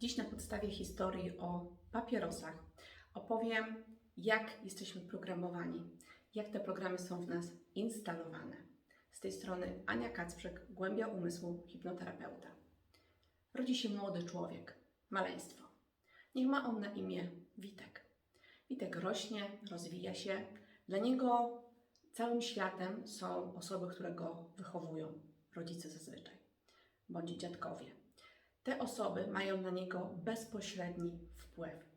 Dziś na podstawie historii o papierosach opowiem, jak jesteśmy programowani, jak te programy są w nas instalowane. Z tej strony Ania Kacprzek, Głębia Umysłu, hipnoterapeuta. Rodzi się młody człowiek, maleństwo. Niech ma on na imię Witek. Witek rośnie, rozwija się. Dla niego całym światem są osoby, które go wychowują, rodzice zazwyczaj, bądź dziadkowie. Te osoby mają na niego bezpośredni wpływ.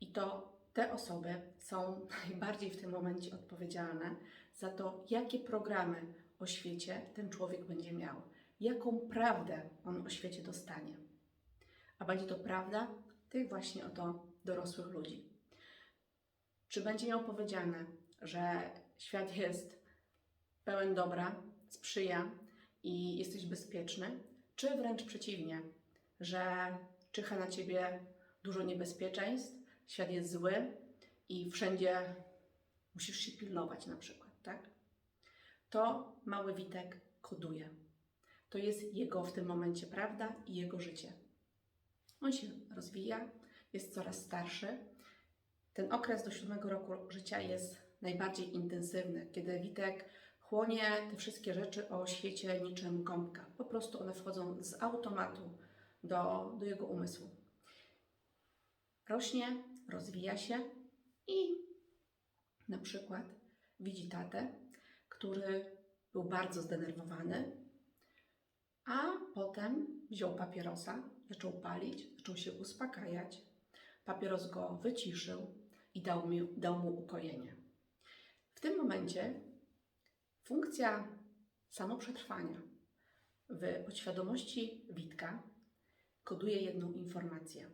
I to te osoby są najbardziej w tym momencie odpowiedzialne za to, jakie programy o świecie ten człowiek będzie miał, jaką prawdę on o świecie dostanie. A będzie to prawda tych właśnie oto dorosłych ludzi. Czy będzie miał powiedziane, że świat jest pełen dobra, sprzyja i jesteś bezpieczny, czy wręcz przeciwnie, że czyha na ciebie dużo niebezpieczeństw, świat jest zły i wszędzie musisz się pilnować na przykład, tak? To mały Witek koduje. To jest jego w tym momencie prawda i jego życie. On się rozwija, jest coraz starszy. Ten okres do siódmego roku życia jest najbardziej intensywny, kiedy Witek chłonie te wszystkie rzeczy o świecie niczym gąbka. Po prostu one wchodzą z automatu do, do jego umysłu. Rośnie, rozwija się i na przykład widzi tatę, który był bardzo zdenerwowany, a potem wziął papierosa, zaczął palić, zaczął się uspokajać. Papieros go wyciszył i dał, dał mu ukojenie. W tym momencie funkcja samoprzetrwania w podświadomości Witka koduje jedną informację.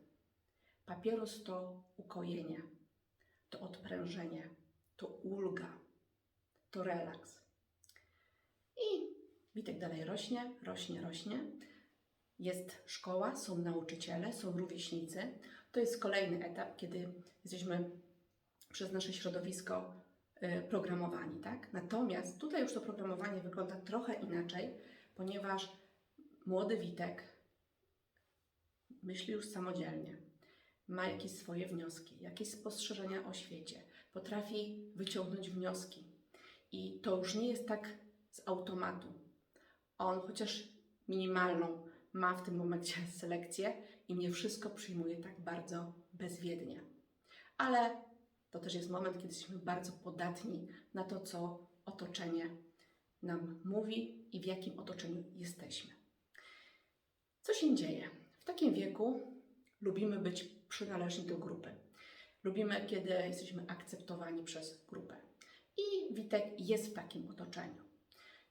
Papieros to ukojenie, to odprężenie, to ulga, to relaks. I Witek dalej rośnie, rośnie, rośnie. Jest szkoła, są nauczyciele, są rówieśnicy. To jest kolejny etap, kiedy jesteśmy przez nasze środowisko y, programowani, tak? Natomiast tutaj już to programowanie wygląda trochę inaczej, ponieważ młody Witek myśli już samodzielnie, ma jakieś swoje wnioski, jakieś spostrzeżenia o świecie, potrafi wyciągnąć wnioski. I to już nie jest tak z automatu. On chociaż minimalną ma w tym momencie selekcję i nie wszystko przyjmuje tak bardzo bezwiednie. Ale to też jest moment, kiedy jesteśmy bardzo podatni na to, co otoczenie nam mówi i w jakim otoczeniu jesteśmy. Co się dzieje? Takim wieku lubimy być przynależni do grupy. Lubimy, kiedy jesteśmy akceptowani przez grupę. I Witek jest w takim otoczeniu.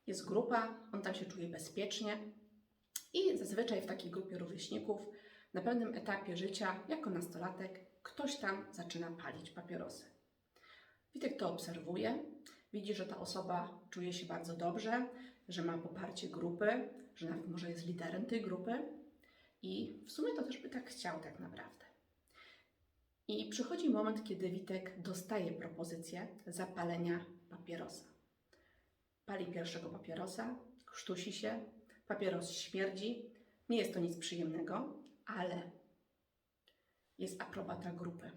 Jest grupa, on tam się czuje bezpiecznie i zazwyczaj w takiej grupie rówieśników na pewnym etapie życia, jako nastolatek, ktoś tam zaczyna palić papierosy. Witek to obserwuje, widzi, że ta osoba czuje się bardzo dobrze, że ma poparcie grupy, że nawet może jest liderem tej grupy i w sumie to też by tak chciał tak naprawdę. I przychodzi moment, kiedy Witek dostaje propozycję zapalenia papierosa. Pali pierwszego papierosa, krztusi się, papieros śmierdzi. Nie jest to nic przyjemnego, ale jest aprobata grupy,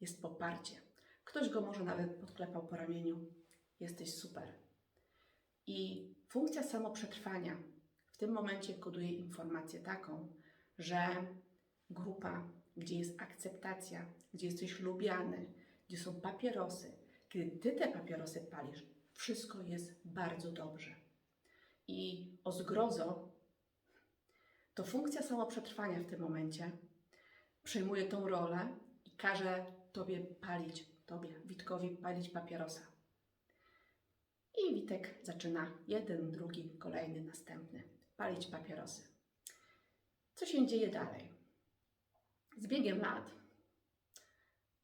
jest poparcie. Ktoś go może nawet podklepał po ramieniu. Jesteś super. I funkcja samoprzetrwania w tym momencie koduje informację taką, że grupa, gdzie jest akceptacja, gdzie jesteś lubiany, gdzie są papierosy, kiedy ty te papierosy palisz, wszystko jest bardzo dobrze. I o zgrozo, to funkcja samoprzetrwania w tym momencie przejmuje tą rolę i każe tobie palić, tobie, Witkowi, palić papierosa. I Witek zaczyna jeden, drugi, kolejny, następny palić papierosy. Co się dzieje dalej? Z biegiem lat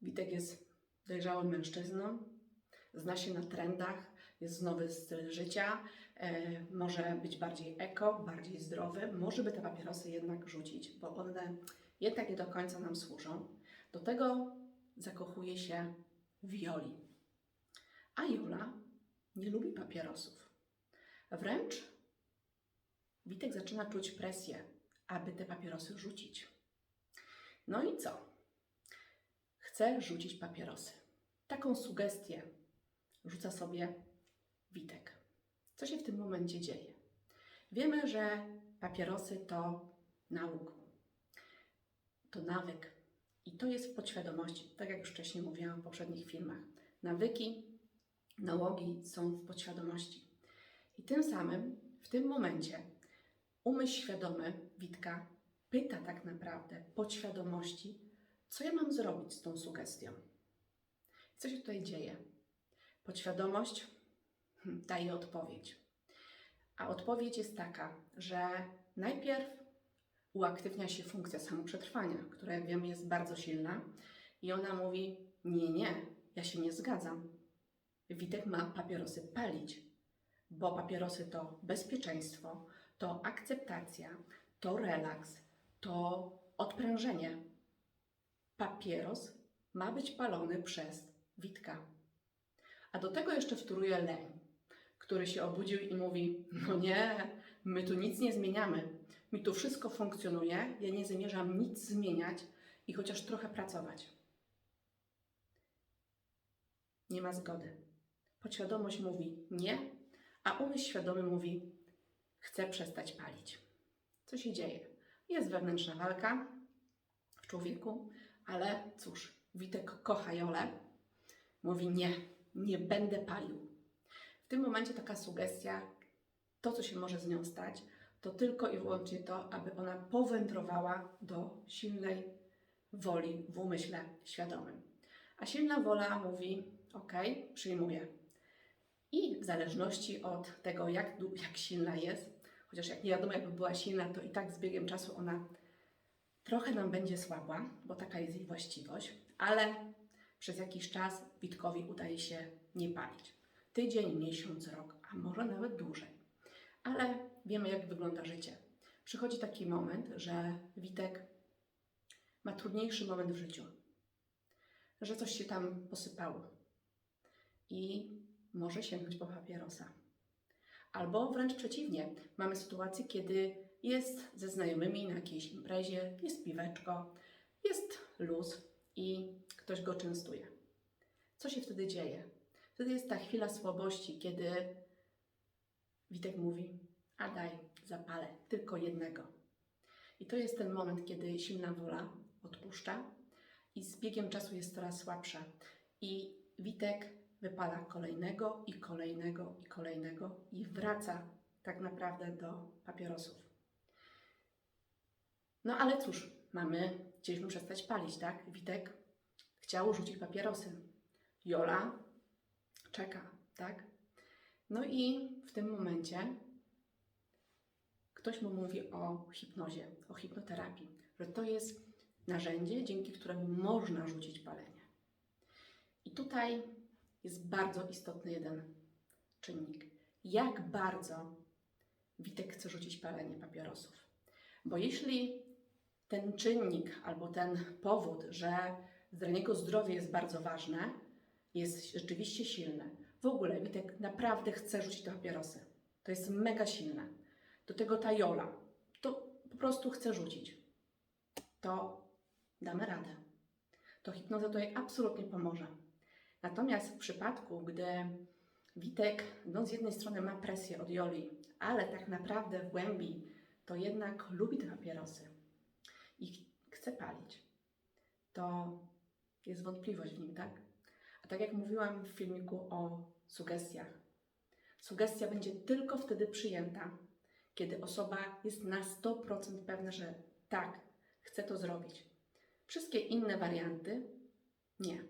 Witek jest dojrzałym mężczyzną, zna się na trendach, jest nowy styl życia, e, może być bardziej eko, bardziej zdrowy, może by te papierosy jednak rzucić, bo one jednak nie do końca nam służą. Do tego zakochuje się w Joli. A Jola nie lubi papierosów. Wręcz Witek zaczyna czuć presję, aby te papierosy rzucić. No i co? Chce rzucić papierosy. Taką sugestię rzuca sobie Witek. Co się w tym momencie dzieje? Wiemy, że papierosy to nauk, to nawyk. I to jest w podświadomości, tak jak już wcześniej mówiłam w poprzednich filmach. Nawyki, nałogi są w podświadomości. I tym samym w tym momencie umysł świadomy Witka pyta tak naprawdę podświadomości, co ja mam zrobić z tą sugestią. Co się tutaj dzieje? Podświadomość hmm, daje odpowiedź. A odpowiedź jest taka, że najpierw uaktywnia się funkcja samoprzetrwania, która jak wiemy jest bardzo silna i ona mówi: Nie, nie, ja się nie zgadzam. Witek ma papierosy palić, bo papierosy to bezpieczeństwo, to akceptacja, to relaks, to odprężenie. Papieros ma być palony przez Witka. A do tego jeszcze wtóruje leń, który się obudził i mówi: No nie, my tu nic nie zmieniamy. Mi tu wszystko funkcjonuje, ja nie zamierzam nic zmieniać i chociaż trochę pracować. Nie ma zgody. Podświadomość mówi nie, a umysł świadomy mówi chcę przestać palić. Co się dzieje? Jest wewnętrzna walka w człowieku, ale cóż, Witek kocha Jolę. Mówi nie, nie będę palił. W tym momencie taka sugestia, to co się może z nią stać, to tylko i wyłącznie to, aby ona powędrowała do silnej woli w umyśle świadomym. A silna wola mówi: OK, przyjmuję. I w zależności od tego, jak, jak silna jest, chociaż jak nie wiadomo, jakby była silna, to i tak z biegiem czasu ona trochę nam będzie słabła, bo taka jest jej właściwość, ale przez jakiś czas Witkowi udaje się nie palić. Tydzień, miesiąc, rok, a może nawet dłużej. Ale wiemy, jak wygląda życie. Przychodzi taki moment, że Witek ma trudniejszy moment w życiu, że coś się tam posypało i może sięgnąć po papierosa. Albo wręcz przeciwnie, mamy sytuację, kiedy jest ze znajomymi na jakiejś imprezie, jest piweczko, jest luz i ktoś go częstuje. Co się wtedy dzieje? Wtedy jest ta chwila słabości, kiedy Witek mówi: A daj, zapalę tylko jednego. I to jest ten moment, kiedy silna wola odpuszcza i z biegiem czasu jest coraz słabsza. I Witek wypala kolejnego i kolejnego i kolejnego i wraca tak naprawdę do papierosów. No ale cóż, mamy, chcieliśmy przestać palić, tak? Witek chciał rzucić papierosy. Jola czeka, tak? No i w tym momencie ktoś mu mówi o hipnozie, o hipnoterapii, że to jest narzędzie, dzięki któremu można rzucić palenie. I tutaj jest bardzo istotny jeden czynnik. Jak bardzo Witek chce rzucić palenie papierosów? Bo jeśli ten czynnik albo ten powód, że dla niego zdrowie jest bardzo ważne, jest rzeczywiście silny. W ogóle Witek naprawdę chce rzucić te papierosy. To jest mega silne. Do tego ta Jola. To po prostu chce rzucić. To damy radę. To hipnoza tutaj absolutnie pomoże. Natomiast w przypadku, gdy Witek no z jednej strony ma presję od Joli, ale tak naprawdę w głębi to jednak lubi te papierosy i ch- chce palić, to jest wątpliwość w nim, tak? A tak jak mówiłam w filmiku o sugestiach, sugestia będzie tylko wtedy przyjęta, kiedy osoba jest na 100% pewna, że tak, chce to zrobić. Wszystkie inne warianty nie,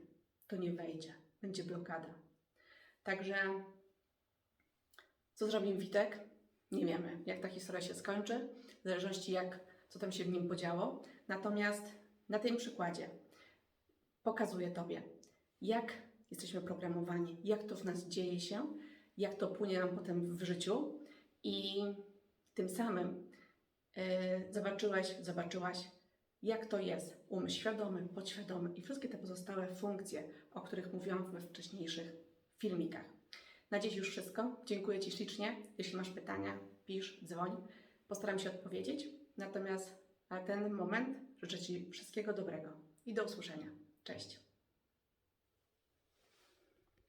to nie wejdzie, będzie blokada. Także co zrobi Witek? Nie wiemy, jak ta historia się skończy, w zależności jak, co tam się w nim podziało. Natomiast na tym przykładzie pokazuję Tobie, jak jesteśmy programowani, jak to w nas dzieje się, jak to płynie nam potem w życiu i tym samym yy, zobaczyłeś, zobaczyłaś, jak to jest umysł świadomy, podświadomy i wszystkie te pozostałe funkcje, o których mówiłam we wcześniejszych filmikach. Na dziś już wszystko. Dziękuję Ci ślicznie. Jeśli masz pytania, pisz, dzwoń. Postaram się odpowiedzieć. Natomiast Na ten moment życzę Ci wszystkiego dobrego i do usłyszenia. Cześć.